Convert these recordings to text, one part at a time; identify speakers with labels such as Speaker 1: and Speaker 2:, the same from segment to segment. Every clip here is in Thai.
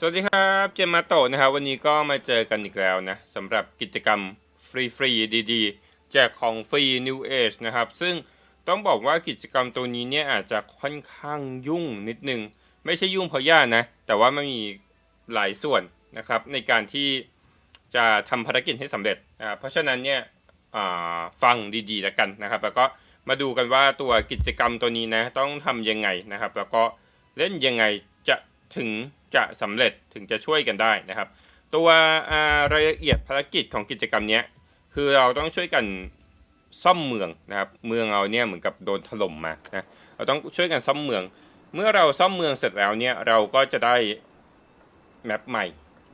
Speaker 1: สวัสดีครับเจมมาโตนะครับ วันนี้ก็มาเจอกันอีกแล้วนะสำหรับกิจกรรมฟรีๆดีๆ แจกของฟรี New Age นะครับ ซึ่งต้องบอกว่ากิจกรรมตัวนี้เนี่ยอาจจะค่อนข้างยุ่งนิดนึง ไม่ใช่ยุ่งเพราะยากนะ แต่ว่ามันมีหลายส่วนนะครับในการที่จะทำภารกิจให้สำเร็จอ่าเพราะฉะนั้นเนี่ยอ่าฟังดีๆแล้วกันนะครับ แล้วก็มาดูกันว่าตัวกิจกรรมตัวนี้นะต้องทำยังไงนะครับ แล้วก็เล่นยังไง ถึงจะสำเร็จถึงจะช่วยกันได้นะครับ ตัวรายละเอียดภารกิจของกิจกรรมนี้คือเราต้องช่วยกันซ่อมเมืองนะครับเมืองเราเนี่ยเหมือนกับโดนถล่มมานะเราต้องช่วยกันซ่อมเมือง เมื่อเราซ่อมเมืองเสร็จแล้วเนี่ยเราก็จะได้แมปใหม่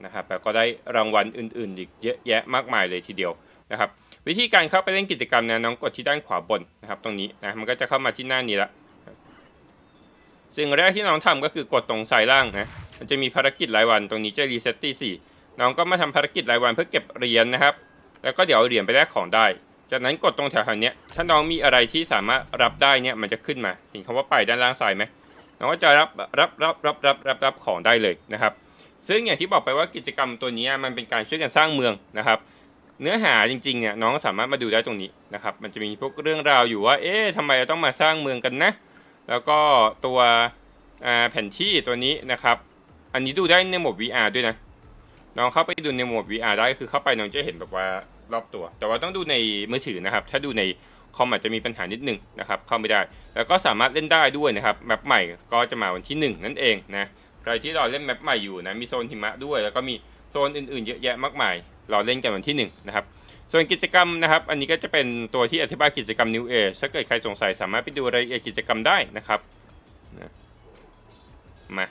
Speaker 1: นะครับแล้วก็ได้รางวัลอื่นๆ อีกเยอะแยะมากมายเลยทีเดียวนะครับ วิธีการเข้าไปเล่นกิจกรรมนะน้องกดที่ด้านขวาบนนะครับ ตรงนี้นะมันก็จะเข้ามาที่หน้านี้ละ สิ่งแรกที่น้องทำก็คือกดตรงซ้ายล่างนะ มันจะมีภารกิจรายวันตรงนี้จะรีเซ็ตที่สี่น้องก็มาทำภารกิจรายวันเพื่อเก็บเหรียญนะครับ แล้วก็เดี๋ยวเอาเหรียญไปแลกของได้ จากนั้นกดตรงแถวๆนี้ถ้าน้องมีอะไรที่สามารถรับได้เนี่ยมันจะขึ้นมา เห็นคำว่าไปด้านล่างซ้ายไหมน้องก็จะรับรับรับรับรับรับรับของได้เลยนะครับ ซึ่งอย่างที่บอกไปว่ากิจกรรมตัวนี้มันเป็นการช่วยกันสร้างเมืองนะครับเนื้อหาจริงๆเนี่ยน้องสามารถมาดูได้ตรงนี้นะครับ มันจะมีพวกเรื่องราวอยู่ว่า เอ๊ะทำไมเราต้องมาสร้างเมืองกันนะ แล้วก็ตัวแผ่นที่ตัวนี้นะครับ อันนี้ดูได้ในโหมด VR ด้วยนะน้องเข้าไปดูในโหมด VR ได้คือเข้าไปน้องจะเห็นแบบว่ารอบตัว แต่ว่าต้องดูในมือถือนะครับ ถ้าดูในคอมอาจจะมีปัญหานิดนึงนะครับ เข้าไม่ได้ แล้วก็สามารถเล่นได้ด้วยนะครับแมปใหม่ก็จะมาวันที่ 1 นั่นเองนะใครที่รอเล่นแมปใหม่อยู่นะมีโซนหิมะด้วย แล้วก็มีโซนอื่นๆ เยอะแยะมากมายรอเล่นกันวันที่1นะครับ ส่วนกิจกรรมนะครับ อันนี้ก็จะเป็นตัวที่อธิบายกิจกรรม New Age ถ้าเกิดใครสงสัยสามารถไปดูรายละเอียดกิจกรรมได้นะครับนะมา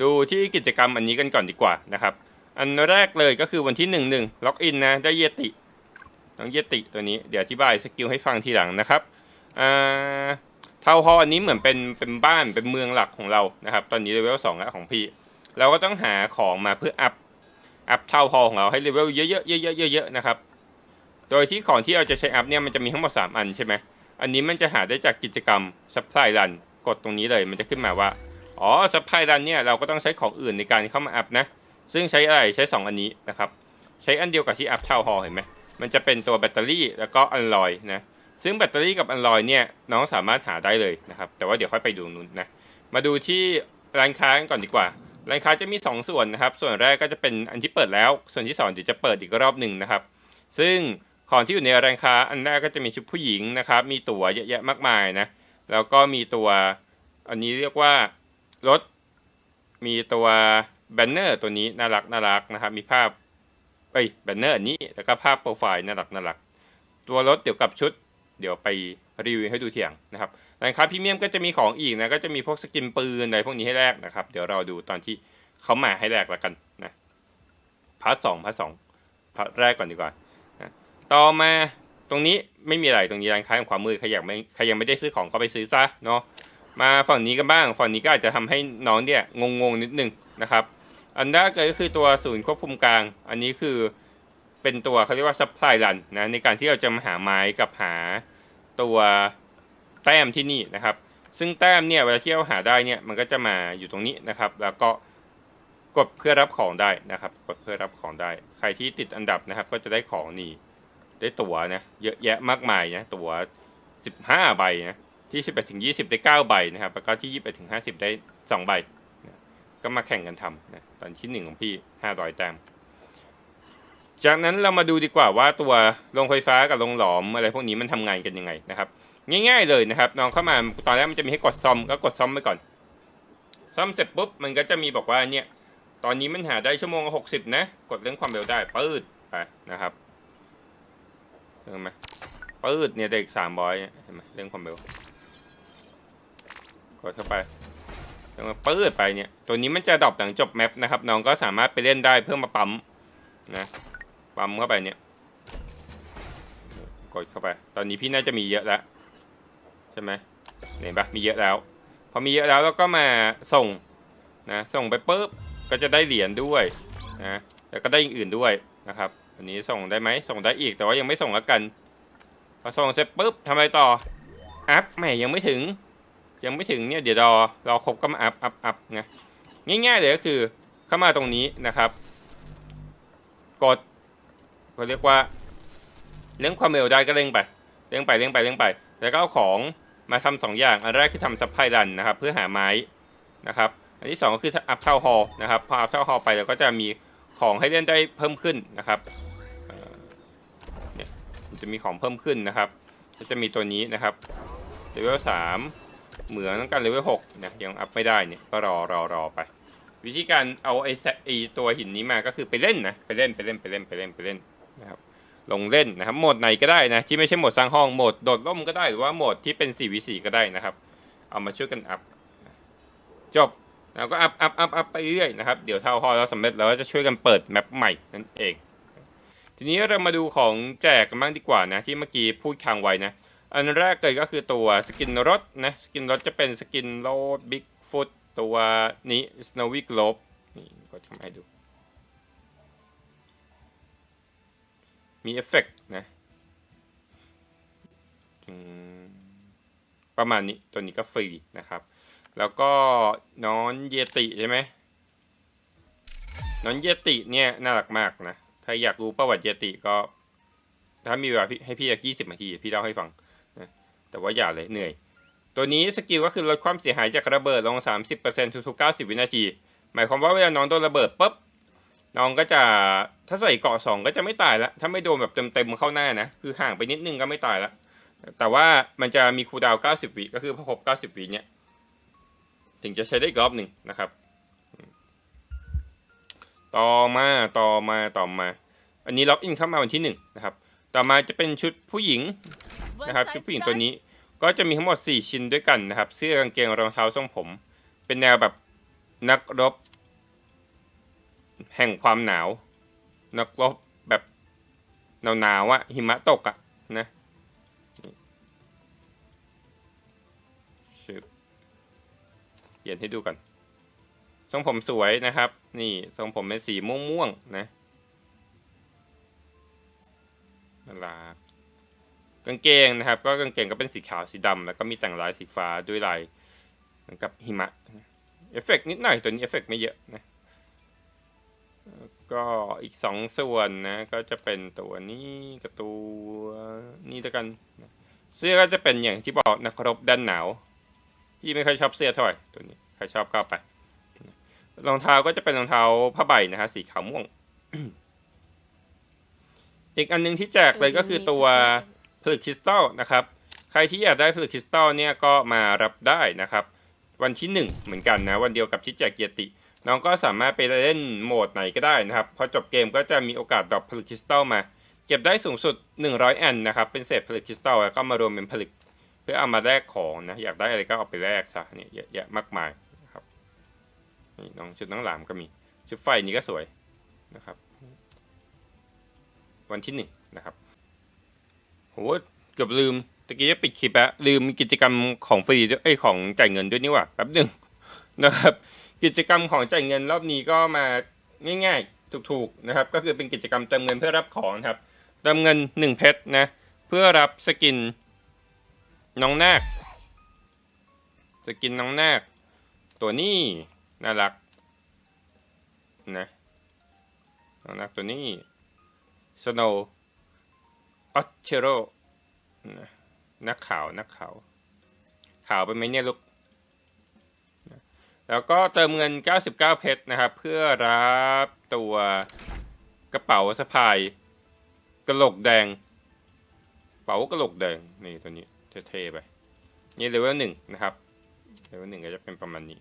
Speaker 1: ดูที่กิจกรรมอันนี้กันก่อนดีกว่านะครับ อันแรกเลยก็คือวันที่1นึ่งล็อกอินนะ ได้เยติน้องเยติตัวนี้ เดี๋ยวอธิบายสกิลให้ฟังทีหลังนะครับอ่าเทาฮออันนี้เหมือนเป็นเป็นบ้านเป็นเมืองหลักของเรานะครับ ตอนนี้เลเวลสองแล้วของพี่ เราก็ต้องหาของมาเพื่ออัพอัพเทาฮอของเราให้เลเวลเยอะๆเยอะๆเยอะๆนะครับ โดยที่ของที่เราจะใช้อัพเนี่ยมันจะมีทั้งหมด 3 อันใช่ไหมอันนี้มันจะหาได้จากกิจกรรม supply run กดตรงนี้เลยมันจะขึ้นมาว่า อ๋อ supply run เนี่ยเราก็ต้องใช้ของอื่นในการเข้ามาอัพนะ ซึ่งใช้อะไรใช้ 2 อันนี้นะครับ ใช้อันเดียวกับที่อัพเทาฮอเห็นไหมมันจะเป็นตัวแบตเตอรี่แล้วก็อันลอยนะ ซึ่งแบตเตอรี่กับอันลอยเนี่ยน้องสามารถหาได้เลยนะครับ แต่ว่าเดี๋ยวค่อยไปดูนู้นนะ มาดูที่ร้านค้ากันก่อนดีกว่า ร้านค้าจะมี 2 ส่วนนะครับ ส่วนแรกก็จะเป็นอันที่เปิดแล้ว ส่วนที่สองเดี๋ยวจะเปิดอีกรอบหนึ่งนะครับ ซึ่ง ของที่อยู่ในร้านค้าอันแรกก็จะมีชุดผู้หญิงนะครับ มีตั๋วเยอะแยะมากมายนะ แล้วก็มีตัวอันนี้เรียกว่ารถ มีตัวแบนเนอร์ตัวนี้น่ารักน่ารักนะครับ มีภาพเอ้ยแบนเนอร์อันนี้แล้วก็ภาพโปรไฟล์น่ารักน่ารัก ตัวรถเดี๋ยวกับชุด เดี๋ยวไปรีวิวให้ดูเทียงนะครับร้านค้าพรีเมียมก็จะมีของอีกนะก็จะมีพวกสกินปืนอะไรพวกนี้ให้แลกนะครับ เดี๋ยวเราดูตอนที่เขามาให้แลกแล้วกันนะพาร์ทสองพาร์ทสองพาร์ทแรกก่อนดีกว่า ต่อมาตรงนี้ไม่มีอะไรตรงนี้ร้านค้าของความมือใครอยากไม่ใครยังไม่ได้ซื้อของก็ไปซื้อซะเนาะมาฝั่งนี้กันบ้างฝั่งนี้ก็อาจจะทำให้น้องเนี่ยงงๆนิดนึงนะครับ อันแรกเลยก็คือตัวศูนย์ควบคุมกลาง อันนี้คือเป็นตัวเขาเรียกว่า supply run นะในการที่เราจะมาหาไม้กับหาตัวแต้มที่นี่นะครับ ซึ่งแต้มเนี่ยเวลาที่เราหาได้เนี่ยมันก็จะมาอยู่ตรงนี้นะครับ แล้วก็กดเพื่อรับของได้นะครับ กดเพื่อรับของได้ ใครที่ติดอันดับนะครับ ก็จะได้ของนี่ ได้ตั๋วนะเยอะแยะมากมายนะตั๋ว 15 ใบนะที่11ถึง20 ได้ 9 ใบนะครับแล้วก็ที่ 21ถึง50 ได้ 2 ใบนะก็มาแข่งกันทำนะตอนที่ 1 ของพี่ 500 แต้มจากนั้นเรามาดูดีกว่าว่าตัวโรงไฟฟ้ากับโรงหลอมอะไรพวกนี้มันทำงานกันยังไงนะครับง่าย ๆเลยนะครับน้องเข้ามาตอนแรกมันจะมีให้กดซ่อมก็กดซ่อมไปก่อน ซ่อมเสร็จปุ๊บมันก็จะมีบอกว่าเนี่ยตอนนี้มันหาได้ชั่วโมงละ60นะ กดเรื่องความเร็วได้ปืดไปนะครับ เห็นไหมปืดเนี่ยได้อีก300เนี่ยเห็นไหมเรื่องความเร็วกดเข้าไปแล้วมันปืดไปเนี่ย ตัวนี้มันจะดรอปหลังจบแมปนะครับ น้องก็สามารถไปเล่นได้เพื่อมาปั๊มนะ ปั๊มเข้าไปเนี่ย กดเข้าไป ตอนนี้พี่น่าจะมีเยอะแล้วใช่ไหมเห็นปะมีเยอะแล้ว พอมีเยอะแล้วเราก็มาส่งนะ ส่งไปปุ๊บ ก็จะได้เหรียญด้วยนะ แล้วก็ได้อย่างอื่นด้วยนะครับ อันนี้ส่งได้ไหมส่งได้อีกแต่ว่ายังไม่ส่งแล้วกันพอส่งเสร็จปุ๊บทำไมต่ออัพแหมยังไม่ถึง ยังไม่ถึงเนี่ยเดี๋ยวรอรอครบก็มาอัพอัพอัพไงง่ายๆเลยก็คือเข้ามาตรงนี้นะครับ กดเขาเรียกว่าเร่งความเร็วได้ก็เร่งไปเร่งไปเร่งไปเร่งไปแล้วก็เอาของมาทำสองอย่างอันแรกคือทำซัพพลายดันนะครับ เพื่อหาไม้นะครับอันที่สองก็คืออัพเท่าฮอลนะครับพออัพเท่าฮอลไปเราก็จะมีของให้เล่นได้เพิ่มขึ้นนะครับ จะมีของเพิ่มขึ้นนะครับก็จะมีตัวนี้นะครับเลเวลสามเหมืองต้องการเลเวลหกนี่ยยังอัพไม่ได้เนี่ยก็รอรอรอไป วิธีการเอาไอ้ไอ้ตัวหินนี้มาก็คือไปเล่นนะไปเล่นไปเล่นไปเล่นไปเล่นไปเล่นนะครับลงเล่นนะครับโหมดไหนก็ได้นะที่ไม่ใช่โหมดสร้างห้องโหมดโดดร่มก็ได้หรือว่าโหมดที่เป็น 4v4 ก็ได้นะครับ เอามาช่วยกันอัพจบแล้วก็อัพอัพอัพอัพไปเรื่อยนะครับ เดี๋ยวเท่าพอเราสำเร็จเราก็จะช่วยกันเปิดแมปใหม่นั่นเอง ทีนี้เรามาดูของแจกกันบ้างดีกว่านะ ที่เมื่อกี้พูดค้างไว้นะ อันแรกเลยก็คือตัวสกินรถนะ สกินรถจะเป็นสกินโรดบิ๊กฟุตตัวนี้ Snowy Globe นี่ก็ทำให้ดู มีเอฟเฟกต์นะ ประมาณนี้ตัวนี้ก็ฟรีนะครับ แล้วก็นอนเยติใช่ไหมนอนเยติเนี่ยน่ารักมากนะ ถ้าอยากรู้ประวัติเยติก็ ถ้ามีเวลาให้พี่ยี่สิบนาทีพี่เล่าให้ฟังนะแต่ว่าอย่าเลยเหนื่อย ตัวนี้สกิลก็คือลดความเสียหายจากระเบิดลง 30%ทุกๆ90 วินาที หมายความว่าเวลาน้องโดนระเบิดปุ๊บน้องก็จะถ้าใส่เกาะสองก็จะไม่ตายละถ้าไม่โดนแบบเต็มๆเข้าหน้านะ คือห่างไปนิดนึงก็ไม่ตายละแต่ว่ามันจะมีคูดาว 90 วิก็คือพอครบ 90 วิเนี่ย ถึงจะใช้ได้อีกรอบหนึ่งนะครับ ต่อมาต่อมาต่อมา อันนี้ล็อกอินเข้ามาวันที่หนึ่งนะครับต่อมาจะเป็นชุดผู้หญิงนะครับชุดผู้หญิงตัวนี้ก็จะมีทั้งหมด 4 ชิ้นด้วยกันนะครับ เสื้อกางเกงรองเท้าทรงผม เป็นแนวแบบนักรบ แห่งความหนาว นักรบแบบหนาวๆอะหิมะตกอะนะนี่ชึบเปลี่ยนให้ดูกัน ทรงผมสวยนะครับ นี่ทรงผมเป็นสีม่วงๆนะน่ารักกางเกงนะครับ ก็กางเกงก็เป็นสีขาวสีดำแล้วก็มีแต่งลายสีฟ้าด้วยลายเหมือนกับหิมะเอฟเฟกต์นิดหน่อยตัวนี้เอฟเฟกต์ไม่เยอะนะก็อีกสองส่วนนะ ก็จะเป็นตัวนี้กับตัวนี้ด้วยกัน เสื้อก็จะเป็นอย่างที่บอกนักรบด้านหนาว พี่ไม่ค่อยชอบเสื้อเท่าไหร่ตัวนี้ใครชอบก็เอาไป รองเท้าก็จะเป็นรองเท้าผ้าใบนะฮะสีขาวม่วง อีกอันหนึงที่แจกเลยก็คือตัวผลึกคริสตัลนะครับ ใครที่อยากได้ผลึกคริสตัลเนี่ยก็มารับได้นะครับ วันที่ 1 เหมือนกันนะ วันเดียวกับที่แจกเกียรติ น้องก็สามารถไปเล่นโหมดไหนก็ได้นะครับ พอจบเกมก็จะมีโอกาสดรอปผลึกคริสตัลมา เก็บได้สูงสุด 100อันนะครับ เป็นเศษผลึกคริสตัลแล้วก็มารวมเป็นผลึก เพื่อเอามาแลกของนะ อยากได้อะไรก็เอาไปแลกซะเนี่ยเยอะแยะมากมาย นี่น้องชุดน้องหลามก็มี ชุดไฟนี้ก็สวยนะครับ วันที่หนึ่งนะครับโหเกือบลืมตะกี้จะปิดคลิปแล้วลืมกิจกรรมของฟรีด้วยเอ้ยของจ่ายเงินด้วยนี่ว่าแป๊บหนึ่งนะครับ กิจกรรมของจ่ายเงินรอบนี้ก็มาง่ายๆถูกๆนะครับ ก็คือเป็นกิจกรรมเติมเงินเพื่อรับของครับเติมเงินหนึ่งเพชรนะ เพื่อรับสกินน้องนาคสกินน้องนาคตัวนี้ น่ารักนะน้องนาคตัวนี้สโนว์ออเชโรนะนักข่าวนักข่าวข่าวไปไหมเนี่ยลูกนะแล้วก็เติมเงิน 99 เพชรนะครับ เพื่อรับตัวกระเป๋าสะพายกระโหลกแดงเป๋ากระโหลกแดงนี่ตัวนี้เท่ๆไป นี่เลเวลหนึ่งนะครับเลเวลหนึ่งก็จะเป็นประมาณนี้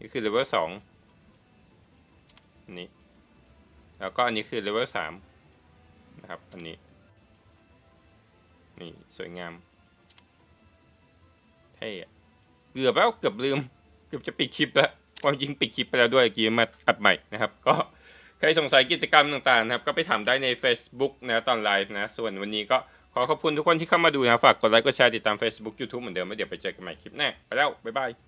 Speaker 1: นี่คือเลเวลสองอันนี้ แล้วก็อันนี้คือเลเวลสามนะครับ อันนี้ นี่สวยงามเท่เกือบแล้วเกือบลืม เกือบจะปิดคลิปแล้วความจริงปิดคลิปไปแล้วด้วยกีมาอัดใหม่นะครับ ก็ใครสงสัยกิจกรรมต่างๆนะครับ ก็ไปถามได้ใน Facebook นะตอนไลฟ์นะ ส่วนวันนี้ก็ขอขอบคุณทุกคนที่เข้ามาดูนะ ฝากกดไลค์กดแชร์ติดตาม Facebook YouTube เหมือนเดิมแล้วเดี๋ยวไปเจอกันใหม่คลิปหน้าไปแล้ว บ๊ายบาย